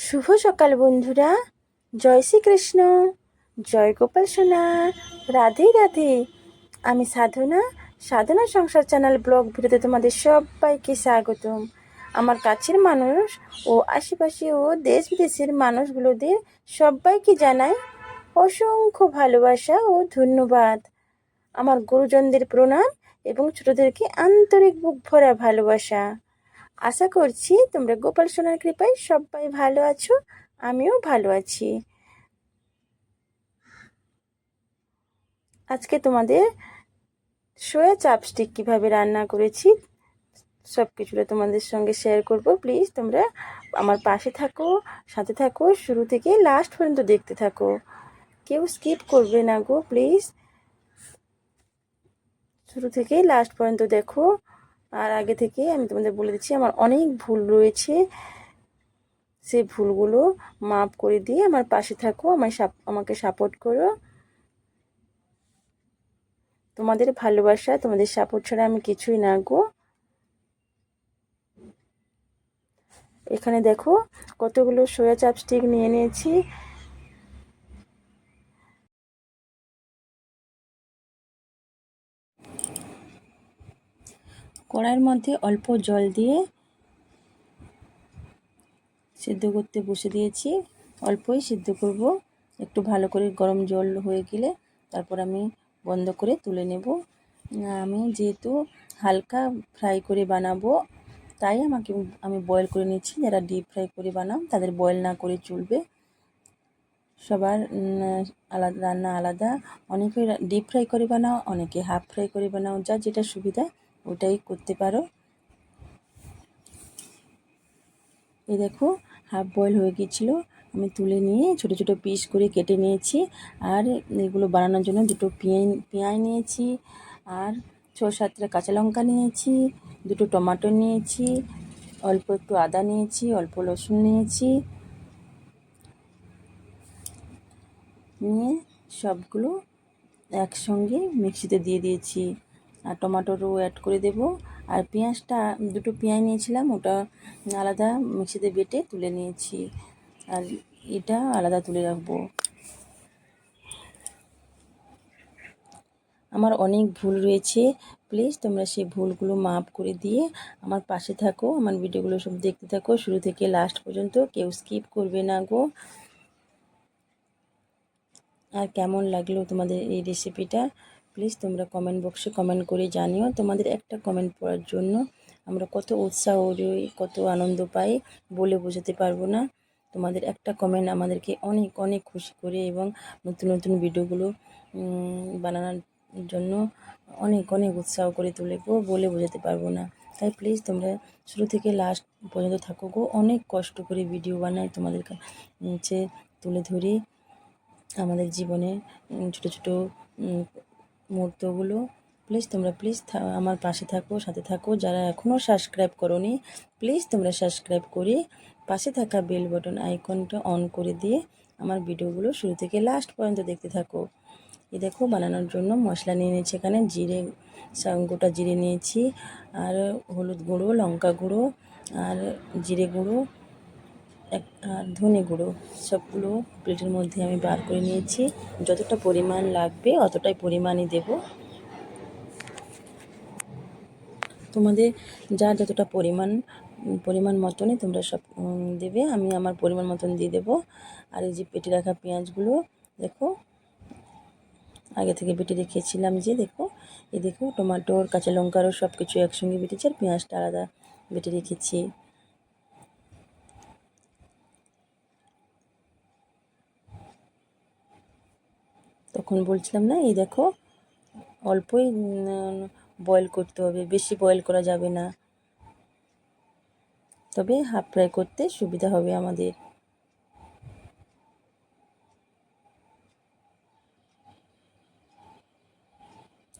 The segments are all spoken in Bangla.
শুভ সকাল বন্ধুরা। জয় শ্রীকৃষ্ণ। জয় গোপাল সোনা। রাধে রাধে। আমি সাধনা। সাধনা সংসার চ্যানেল ব্লগ ভিডিওতে তোমাদের সবাইকে স্বাগতম। আমার কাছের মানুষ ও আশেপাশে ও দেশ বিদেশের মানুষগুলোদের সবাইকে জানাই অসংখ্য ভালোবাসা ও ধন্যবাদ। আমার গুরুজনদের প্রণাম এবং ছোটদেরকে আন্তরিক বুক ভরা ভালোবাসা। আশা করছি তোমরা গোপাল সোনার কৃপায় সবাই ভালো আছো, আমিও ভালো আছি। আজকে তোমাদের সোয়া চাপস্টিক কীভাবে রান্না করেছি সব কিছুটা তোমাদের সঙ্গে শেয়ার করব। প্লিজ তোমরা আমার পাশে থাকো, সাথে থাকো, শুরু থেকে লাস্ট পর্যন্ত দেখতে থাকো। কেউ স্কিপ করবে না গো প্লিজ শুরু থেকে লাস্ট পর্যন্ত দেখো। আর আগে থেকে আমি তোমাদের বলে দিচ্ছি, আমার অনেক ভুল রয়েছে। সে ভুলগুলো মাপ করে দিয়ে আমার পাশে থাকো, আমায় আমাকে সাপোর্ট করো। তোমাদের ভালোবাসা, তোমাদের সাপোর্ট ছাড়া আমি কিছুই না গো। এখানে দেখো, কতগুলো সোয়া চাপস্টিক নিয়ে নিয়েছি কড়াইয়ের মধ্যে অল্প জল দিয়ে সিদ্ধ করতে বসে দিয়েছি। অল্পই সিদ্ধ করব। একটু ভালো করে গরম জল হয়ে গেলে তারপর আমি বন্ধ করে তুলে নেব। আমি যেহেতু হালকা ফ্রাই করে বানাবো, তাই আমাকে আমি বয়েল করে নিচ্ছি যারা ডিপ ফ্রাই করে বানাও, তাদের বয়েল না করে চলবে। সবার আলাদা, রান্না আলাদা। অনেকে ডিপ ফ্রাই করে বানাও, অনেকে হাফ ফ্রাই করে বানাও। যা যেটা সুবিধা ওটাই করতে পারো। এই দেখো হাফ বয়েল হয়ে গিয়েছিল। আমি তুলে নিয়ে ছোট ছোট পিস করে কেটে নিয়েছি। আর এগুলো বানানোর জন্য দুটো পেঁয়াজ পেঁয়াজ নিয়েছি। আর ছ সাতটা কাঁচা লঙ্কা নিয়েছি, দুটো টমাটো নিয়েছি, অল্প একটু আদা নিয়েছি, অল্প রসুন নিয়েছি। নিয়ে সবগুলো একসঙ্গে মিক্সিতে দিয়ে দিয়েছি। আর টমাটোরও অ্যাড করে দেব। আর পেঁয়াজটা, দুটো পেঁয়াজ নিয়েছিলাম, ওটা আলাদা মিক্সিতে বেটে তুলে নিয়েছি। আর এটা আলাদা তুলে রাখব। আমার অনেক ভুল রয়েছে। প্লিজ তোমরা সেই ভুলগুলো মাপ করে দিয়ে আমার পাশে থাকো, আমার ভিডিওগুলো সব দেখতে থাকো। শুরু থেকে লাস্ট পর্যন্ত কেউ স্কিপ করবে না গো। আর কেমন লাগল তোমাদের এই রেসিপিটা প্লিজ তোমরা কমেন্ট বক্সে কমেন্ট করে জানিও। তোমাদের একটা কমেন্ট পড়ার জন্য আমরা কত উৎসাহ রই, কত আনন্দ পাই বলে বোঝাতে পারব না। তোমাদের একটা কমেন্ট আমাদেরকে অনেক অনেক খুশি করে এবং নতুন নতুন ভিডিওগুলো বানানোর জন্য অনেক অনেক উৎসাহ করে তুলে গো বলে বোঝাতে পারব না। তাই প্লিজ তোমরা শুরু থেকে লাস্ট পর্যন্ত থাকো গো। অনেক কষ্ট করে ভিডিও বানাই তোমাদের কাছে তুলে ধরি। আমাদের জীবনে ছোট ছোট মুহূর্তগুলো। প্লিজ তোমরা প্লিজ আমার পাশে থাকো, সাথে থাকো। যারা এখনও সাবস্ক্রাইব করোনি প্লিজ তোমরা সাবস্ক্রাইব করে পাশে থাকা বেল বটন আইকনটা অন করে দিয়ে আমার ভিডিওগুলো শুরু থেকে লাস্ট পর্যন্ত দেখতে থাকো। এ দেখো, বানানোর জন্য মশলা নিয়ে নিয়েছি এখানে, জিরে গোটা জিরে নিয়েছি, আর হলুদ গুঁড়ো, লঙ্কা গুঁড়ো, আর জিরে গুঁড়ো এক ধনে গুঁড়ো সবগুলো প্লেটের মধ্যে আমি বার করে নিয়েছি। যতটা পরিমাণ লাগবে অতটাই পরিমাণই দেব। তোমাদের যার যতটা পরিমাণ পরিমাণ মতনই তোমরা সব দেবে, আমি আমার পরিমাণ মতন দিয়ে দেবো। আর এই যে পেটে রাখা পেঁয়াজগুলো, দেখো, আগে থেকে বেটে রেখেছিলাম যে, দেখো এ দেখো, টমাটোর, কাঁচা লঙ্কারও সব কিছু একসঙ্গে বেটেছি আর পেঁয়াজটা আলাদা বেটে রেখেছি। তখন বলছিলাম, না, এই দেখো, অল্পই বয়েল করতে হবে, বেশি বয়েল করা যাবে না। তবে হাফ ফ্রাই করতে সুবিধা হবে আমাদের।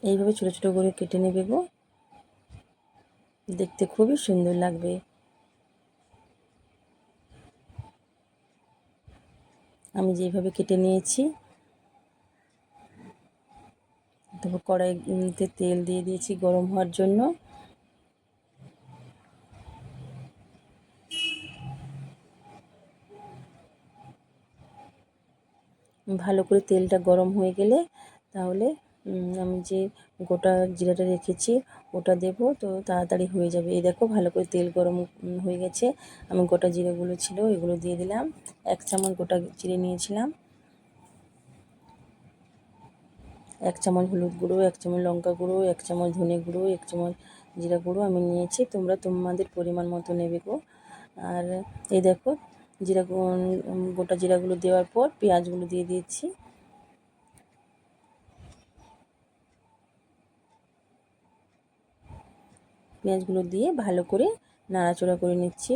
এইভাবে ছোটো ছোটো করে কেটে নেবে গো। দেখতে খুবই সুন্দর লাগবে। আমি যেভাবে কেটে নিয়েছি তারপর কড়াইতে তেল দিয়ে দিয়েছি গরম হওয়ার জন্য। ভালো করে তেলটা গরম হয়ে গেলে তাহলে আমি যে গোটা জিরাটা রেখেছি ওটা দেব, তো তাড়াতাড়ি হয়ে যাবে। এই দেখো ভালো করে তেল গরম হয়ে গেছে। আমি গোটা জিরাগুলো ছিল এগুলো দিয়ে দিলাম। এক চামচ গোটা জিরে নিয়েছিলাম। এক চামচ হলুদ গুঁড়ো, এক চামচ লঙ্কা গুঁড়ো, এক চামচ ধনে গুঁড়ো, এক চামচ জিরা গুঁড়ো আমি নিয়েছি। তোমরা তোমাদের পরিমাণ মতো নেবে গো। আর এই দেখো, জিরা গোটা জিরাগুলো দেওয়ার পর পেঁয়াজগুলো দিয়ে দিয়েছি পেঁয়াজগুলো দিয়ে ভালো করে নাড়াচড়া করে নিচ্ছি।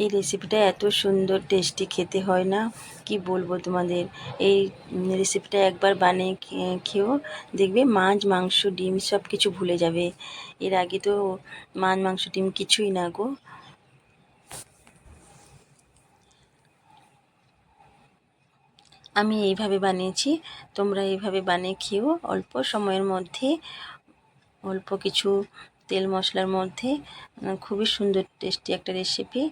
এই রেসিপিটা এত সুন্দর টেস্টি খেতে হয় না? কি বলব তোমাদের? এই রেসিপিটা একবার বানিয়ে খে- খেও দেখবে মাছ, মাংস, ডিম সব কিছু ভুলে যাবে। এর আগে তো মাছ, মাংস, ডিম কিছুই না গো। আমি এইভাবে বানিয়েছি, তোমরা এইভাবে বানিয়ে খেও অল্প সময়ের মধ্যে, অল্প কিছু তেল মশলার মধ্যে, খুবই সুন্দর টেস্টি একটা রেসিপি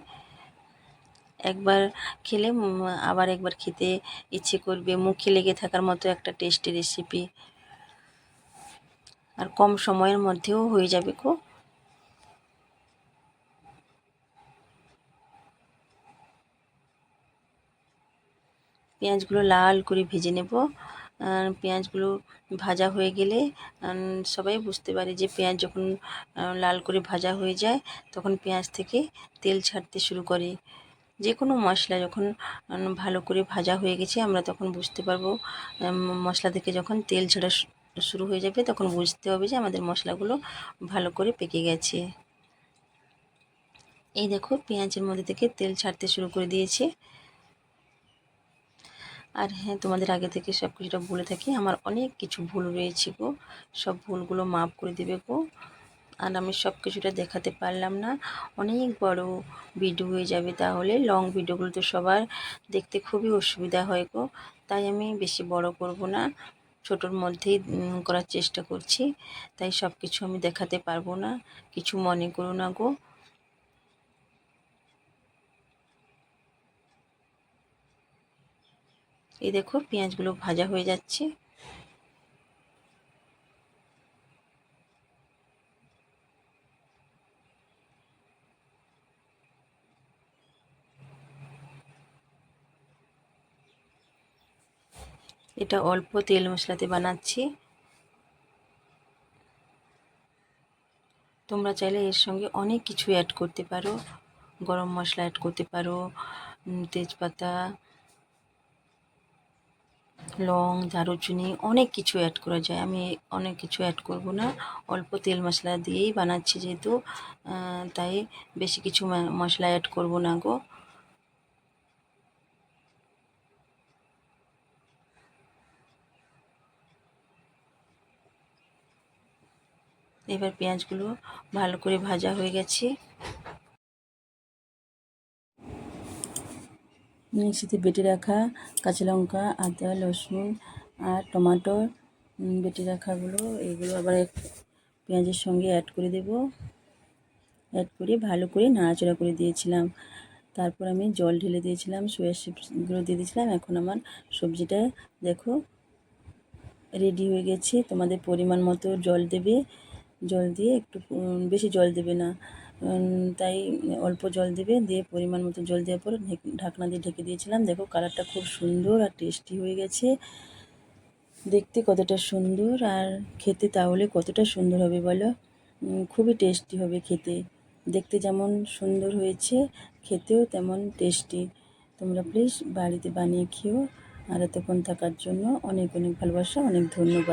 একবার খেলে আবার একবার খেতে ইচ্ছে করবে। মুখে লেগে থাকার মতো একটা টেস্টি রেসিপি আর কম সময়ের মধ্যেও হয়ে যাবে গো। পেঁয়াজগুলো লাল করে ভেজে নেব। পেঁয়াজগুলো ভাজা হয়ে গেলে সবাই বুঝতে পারে যে পেঁয়াজ যখন লাল করে ভাজা হয়ে যায়, তখন পেঁয়াজ থেকে তেল ছাড়তে শুরু করে। যে কোনো মশলা যখন ভালো করে ভাজা হয়ে গেছে, আমরা তখন বুঝতে পারব মশলা থেকে যখন তেল ছাড়া শুরু হয়ে যাবে, তখন বুঝতে হবে যে আমাদের মশলাগুলো ভালো করে পেকে গেছে। এই দেখো, পেঁয়াজের মধ্যে থেকে তেল ছাড়তে শুরু করে দিয়েছে। আর হ্যাঁ তোমাদের আগে থেকে সব কিছুটা বলে থাকি, আমার অনেক কিছু ভুল রয়েছে গো। সব ভুলগুলো মাফ করে দেবে গো। আর আমি সব কিছুটা দেখাতে পারলাম না। অনেক বড় ভিডিও হয়ে যাবে তাহলে। লং ভিডিওগুলো তো সবার দেখতে খুবই অসুবিধা হয় গো। তাই আমি বেশি বড় করব না। ছোটোর মধ্যেই করার চেষ্টা করছি। তাই সব কিছু আমি দেখাতে পারব না। কিছু মনে করো না গো। এই দেখো, পেঁয়াজগুলো ভাজা হয়ে যাচ্ছে। এটা অল্প তেল মশলাতে বানাচ্ছি। তোমরা চাইলে এর সঙ্গে অনেক কিছু অ্যাড করতে পারো। গরম মশলা অ্যাড করতে পারো তেজপাতা, লং, দারুচিনি, অনেক কিছু অ্যাড করা যায়। আমি অনেক কিছু অ্যাড করব না। অল্প তেল মশলা দিয়েই বানাচ্ছি যেহেতু তাই বেশি কিছু মশলা অ্যাড করব না গো। এবার পেঁয়াজগুলো ভালো করে ভাজা হয়ে গেছে। মিক্সিতে বেটে রাখা কাঁচা লঙ্কা, আদা, রসুন আর টমাটো বেটে রাখাগুলো, এগুলো আবার পেঁয়াজের সঙ্গে অ্যাড করে দেব। অ্যাড করে ভালো করে নাড়াচাড়া করে দিয়েছিলাম। তারপর আমি জল ঢেলে দিয়েছিলাম সোয়া চিপসগুলো দিয়ে দিয়েছিলাম। এখন আমার সবজিটা দেখো রেডি হয়ে গেছে। তোমাদের পরিমাণ মতো জল দেবে। জল দিয়ে একটু বেশি জল দেবে না। তাই অল্প জল দেবে, দিয়ে পরিমাণ মতো জল দেওয়ার পর ঢেক- ঢাকনা দিয়ে ঢেকে দিয়েছিলাম। দেখো কালারটা খুব সুন্দর আর টেস্টি হয়ে গেছে। দেখতে কতটা সুন্দর আর খেতে তাহলে কতটা সুন্দর হবে বলো? খুবই টেস্টি হবে খেতে। দেখতে যেমন সুন্দর হয়েছে, খেতেও তেমন টেস্টি। তোমরা প্লিজ বাড়িতে বানিয়ে খেও। আর এতক্ষণ থাকার জন্য অনেক অনেক ভালোবাসা, অনেক ধন্যবাদ।